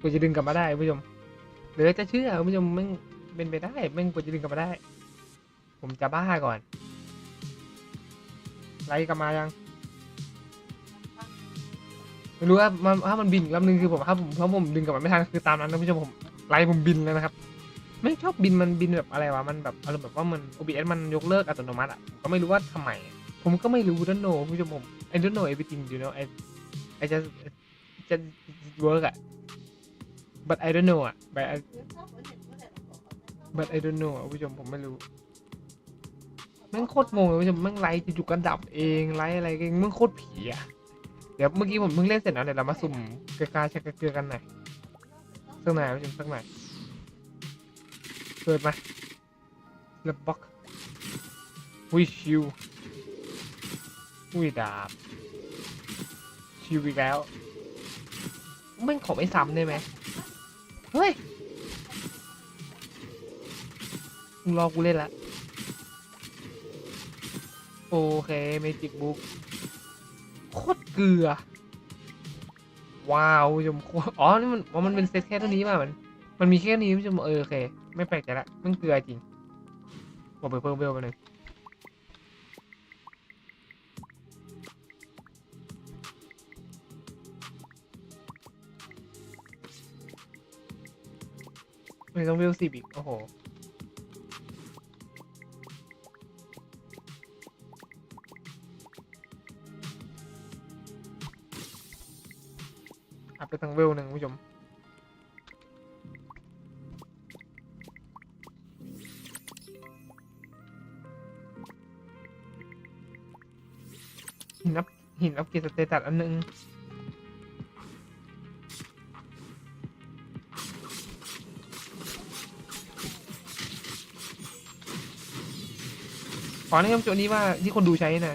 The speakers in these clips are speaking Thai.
กว่าจะดึงกลับมาได้คุณผู้ชมเหลือจะเชื่อคุณผู้ชมแมันเป็นไปได้แม่งกว่าจะดึงกลับมาได้ ผมจะบ้าก่อนไล่กลับมายังไม่รู้ว่ามันถ้ามันบินลำนึงคือผมถ้าผมถ้าผมดึงกลับมาไม่ทันคือตามนั้นนะคุณผู้ชมผมไล่ผมบินแล้วนะครับ ไม่ชอบบินมันบินแบบอะไรวะมันแบบอารมณ์แบบว่ามัน OBS มันยกเลิกอัตโนมัติอะผมก็ไม่รู้ว่าทำไมผมก็ไม่รู้ don't know คุณผู้ชมผม I don't know everything you know I I just just work อะ but I don't know อะ but I but I don't know อะคุณผู้ชมผมไม่รู้แม่งโคตรงงเลยคุณผู้ชมแม่งไลฟ์จู่ๆก็ดับเองไลฟ์อะไรก็แม่งโคตรผีอะเดี๋ยวเมื่อกี้ผมเพิ่งเล่นเสร็จนะเดี๋ยวเรามาสุ่มกระกาชักกระเกือกันหน่อยสักหน่อยคุณผู้ชมสักหน่อยเปิดมาแล้วบล็อกวิชิววิดาบชิวอีกแล้วแม่งขอไม่ซ้ำได้ไหม เฮ้ยมึงรอกูเล่นละ โอเคเมจิกบุ๊กโคตรเกลือ ว้าวผู้ชมโคตรอ๋อ นี่มันอ๋อมันเป็นเซตแค่เท่านี้ป่ะมัน มันมีแค่นี้ผู้ชมเออโอเค ไม่แปลกใจละมันเกลือจริงบอกไปเพิ่มเวลไปหนึ่ง ไม่ต้องเวลสิบอีก โอ้โห อัพไปทั้งเวลหนึ่งผู้ชมหินอัพหินอัพเกรดสเตตัสอันหนึ่ง ขอแนะนำตัวนี้ว่าที่คนดูใช้นะ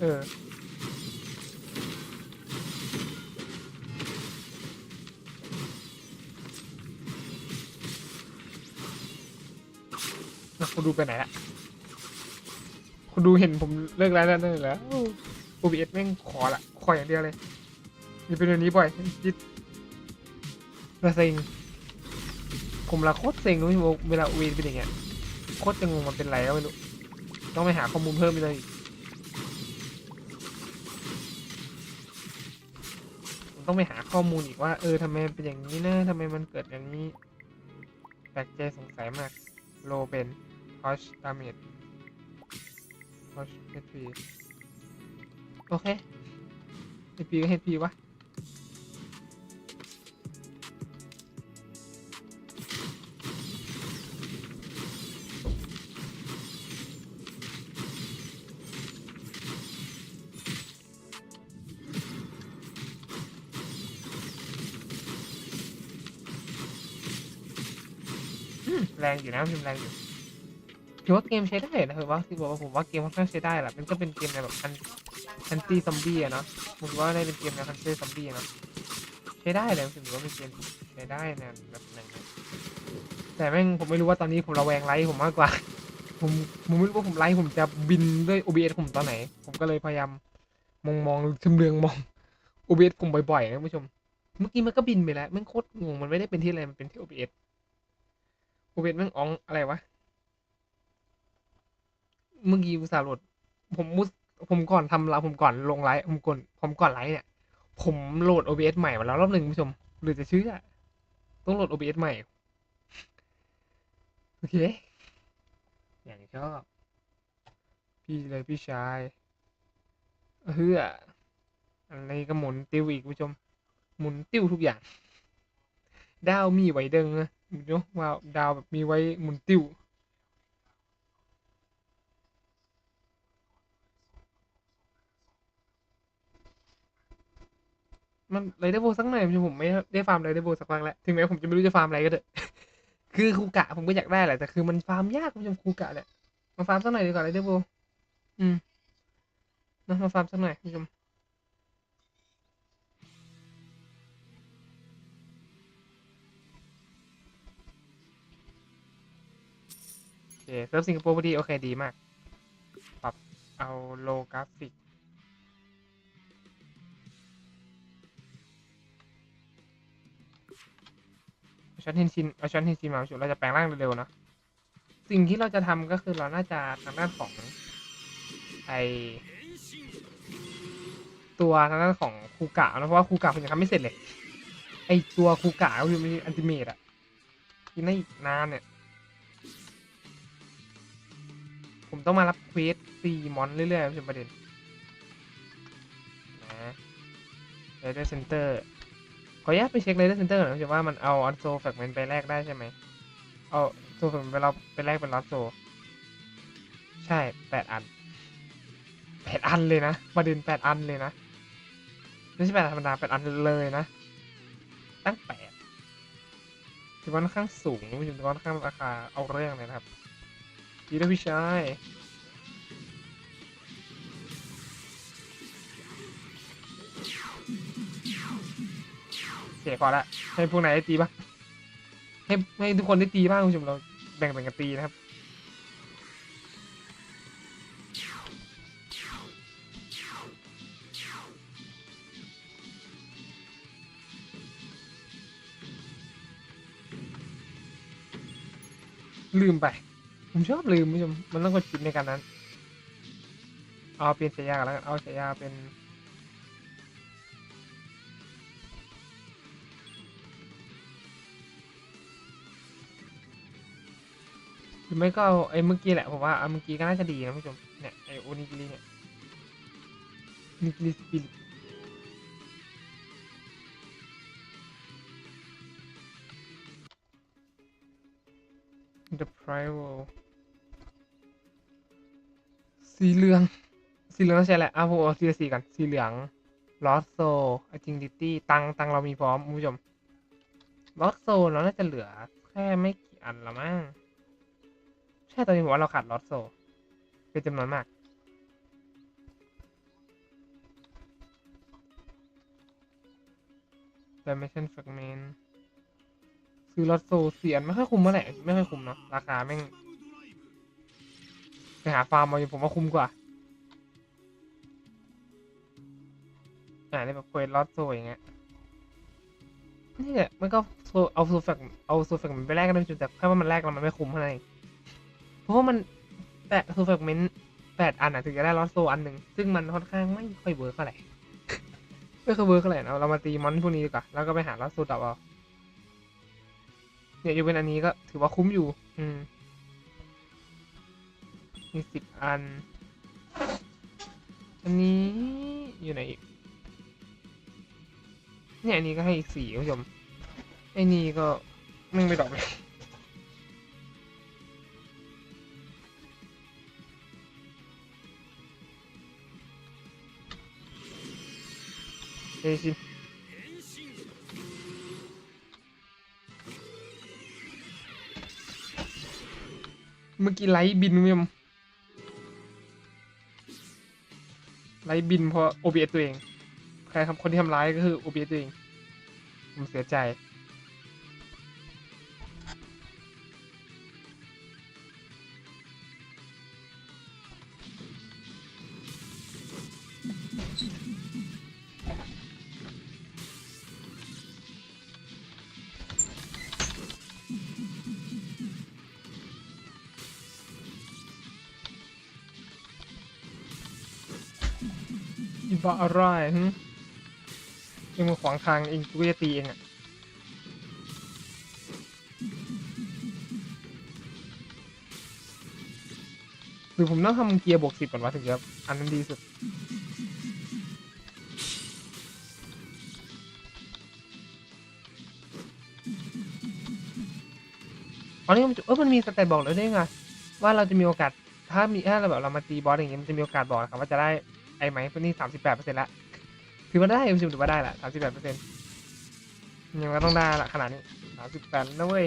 เออ นะคุณดูไปไหนละคุณดูเห็นผมเลิกแล้วนั่นเหรอ OBS แม่งขอละ ขออย่างเดียวเลยอย่าเป็นแบบนี้บ่อยจิตระเซ็งผมละโคตรเซ็งรู้ไหมเวลา OBS เป็นอย่างเงี้ยโคตรจะงงมันเป็นไรแล้วไม่รู้ ต้องไปหาข้อมูลเพิ่มไปเลยต้องไปหาข้อมูลอีกว่า เออทำไมเป็นอย่างนี้นะทำไมมันเกิดอย่างนี้แปลกใจสงสัยมาก โลเป็นคอชดาเมจคอชเฮพีโอเคเฮพีก็เฮพีวะ แรงอยู่นะพิมพ์แรงอยู่ถือว่าเกมใช้ได้นะคือว่าคือบอกว่าผมว่าเกมค่อนข้างใช้ได้แหละมันก็เป็นเกมในแบบอันอันตี้ซอมบี้อะเนาะผมว่าได้เป็นเกมในคันตี้ซอมบี้เนาะใช้ได้เลยผมถือว่าเป็นเกมใช้ได้นะแบบหนึ่งแต่แม่งผมไม่รู้ว่าตอนนี้ผมระแวงไลฟ์ผมมากกว่า ผมผมไม่รู้ว่าผมไลฟ์ผมจะบินด้วย OBS ผมตอนไหน ผมก็เลยพยายามมองมองชำเลืองมอง OBS ผมบ่อยๆนะคุณผู้ชม เมื่อกี้มันก็บินไปแล้วแม่งโคตรงงมันไม่ได้เป็นที่อะไรมันเป็นที่ OBS OBS แม่งอ๋องอะไรวะ เมื่อกี้อุตส่าห์โหลด ผมมุสผมก่อนทำเราผมก่อนลงไลฟ์ผมก่อนผมก่อนไลฟ์เนี่ย ผมโหลด OBS ใหม่มาแล้วรอบหนึ่งผู้ชม หรือจะเชื่อต้องโหลด OBS ใหม่ โอเค อย่างชอบพี่เลยพี่ชายเฮืออะไรก็หมุนติ้วอีกคุณผู้ชม หมุนติ้วทุกอย่าง ดาวมีไวเดิงนะ เนาะว้าวดาวแบบมีไว้หมุนติ้ว มันไรเดอร์โบสักหน่อยผมไม่ได้ฟาร์มไรเดอร์โบสักพักแล้ว ถึงแม้ผมจะไม่รู้จะฟาร์มอะไรก็เถอะ คือคูกะผมก็อยากได้แหละ แต่คือมันฟาร์มยากคุณผู้ชมคูกะเนี่ยมาฟาร์มสักหน่อยดีกว่าไรเดอร์โบอืมนะมาฟาร์มสักหน่อยคุณผู้ชม เคเซิร์ฟสิงคโปร์พอดี โอเค ดีมาก ปรับเอาโลกราฟิก ช็อตเฮนชิน เอาช็อตเฮนชินมาชุดเราจะแปลงร่างเร็วๆนะ สิ่งที่เราจะทำก็คือเราน่าจะทางด้านของ ไอตัวทางด้านของคูกะนะเพราะว่าคูกะผมยังทำไม่เสร็จเลย ไอตัวคูกะก็คือมันอันติเมตอะที่น่าอีกนานเนี่ย ผมต้องมารับเควสตีมอนเรื่อยๆเป็นประเด็นนะเรเดอร์เซนเตอร์ขออนุญาตไปเช็คเรเดอร์เซนเตอร์หน่อยนะว่ามันเอาออนโซแฟกเมนต์ไปแลกได้ใช่ไหมเอาโซแฟกเมนต์ไปเราไปแลกเป็นลอตโซ ใช่แปดอันแปดอันเลยนะประเด็นแปดอันเลยนะไม่ใช่แปดธรรมดาแปดอันเลยนะ ตั้งแปดถือว่าค่อนข้างสูงถือว่าค่อนข้างราคาเอาเรื่องเลยนะครับ ดีด้วพี่ชายเสียพอละให้พวกไหนได้ตีบ้างให้ให้ทุกคนได้ตีบ้างคุณผู้ชมเราแบ่งแบ่งกันตีนะครับลืมไป ผมชอบลืมผู้ชมมันต้องกดคิดในการนั้น เอาเปลี่ยนฉายาแล้วกันเอาฉายาเป็นหรือไม่ก็เอาไอ้เมื่อกี้แหละผมว่าเอาเมื่อกี้ก็น่าจะดีนะผู้ชมเนี่ยไอโอนิกิริเนี่ยนิกิริสปิริต The Prival สีเหลือง สีเหลืองต้องใช่แหละอะผมเอาสีสีกันสีเหลือง Lost Soul Agility ตังตังเรามีพร้อมคุณผู้ชม Lost Soul เราน่าจะเหลือ แค่ไม่กี่อันละมั้งใช่ตอนนี้ผมว่าเราขาด Lost Soul เป็นจำนวนมาก Dimension Fragment ซื้อลอตโซเสียนไม่ค่อยคุ้มเมื่อไหร่ไม่ค่อยคุ้มเนาะราคาแม่ง ไปหาฟาร์มมาอยู่ผมว่าคุ้มกว่าอ่าในแบบเควสลอตโซอย่างเงี้ยนี่แหละมันก็โซเอาโซแฟกเอาโซแฟกมันไปแลกกันได้จุดแต่แค่ว่ามันแลกแล้วมันไม่คุ้มเท่านั้นเองเพราะว่ามันแปะโซแฟกเมนต์แปดอันอะถึงจะได้ลอตโซอันหนึ่งซึ่งมันค่อนข้างไม่ค่อยเวิร์กเท่าไหร่ไม่ค่อยเวิร์กเท่าไหร่นะเรามาตีมอนพวกนี้ดีกว่าแล้วก็ไปหาลอตโซต่อเอาเนี่ยอยู่เป็นอันนี้ก็ถือว่าคุ้มอยู่ อืม มีสิบอัน อันนี้อยู่ไหนอีก เนี่ยอันนี้ก็ให้อีกสี่คุณผู้ชม ไอ้นี่ก็ไม่งไม่ดอกเลยเฮ้ยชิเมื่อกี้ไลท์บินคุณผู้ชม ไล่บินเพราะ OBS ตัวเองใครครับคนที่ทำร้ายก็คือ OBS ตัวเอง ผมเสียใจ บ้าอะไรหึเองมาขวางทางเองกูจะตีเองอะหรือผมต้องทำเกียร์บวกสิบก่อนวะถึงจะอันนั้นดีสุดอ๋อนี่มันเออมันมีสเตตบอกเลยได้ไงว่าเราจะมีโอกาสถ้ามีถ้าเราแบบเรามาตีบอสอย่างเงี้ยมันจะมีโอกาสบอกนะครับว่าจะได้ ไอ้ไหมตัวนี้สามสิบแปดเปอร์เซ็นต์ละถือว่าได้คุณผู้ชมถือว่าได้ละสามสิบแปดเปอร์เซ็นต์ยังก็ต้องได้ละขนาดนี้สามสิบแปดนะเว้ย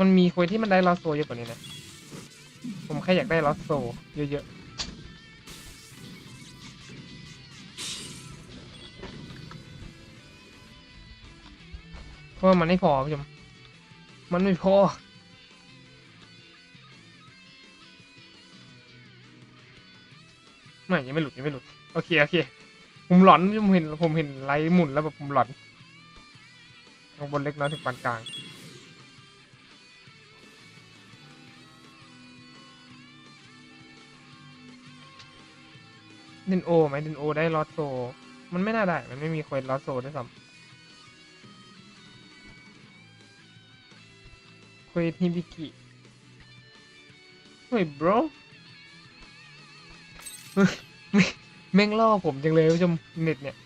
มันมีคนที่มันได้ลอสโซเยอะกว่านี้นะ ผมแค่อยากได้ลอสโซเยอะๆ ว่ามันไม่พอผู้ชมมันไม่พอ ไม่ยังไม่หลุดยังไม่หลุด โอเคโอเค ผมหลอนผมเห็นผมเห็นไลท์หมุนแล้วแบบผมหลอนข้งบนเล็กน้อยถึงปานกลางเดนโอไหมเดนโอได้ลอตโซ มันไม่น่าได้ มันไม่มีควสลอตโซด้วยซ้ำ ควสฮิบิกิเฮ้ย bro แม่งล่อผมจังเลยผู้ชมเน็ตเนี่ย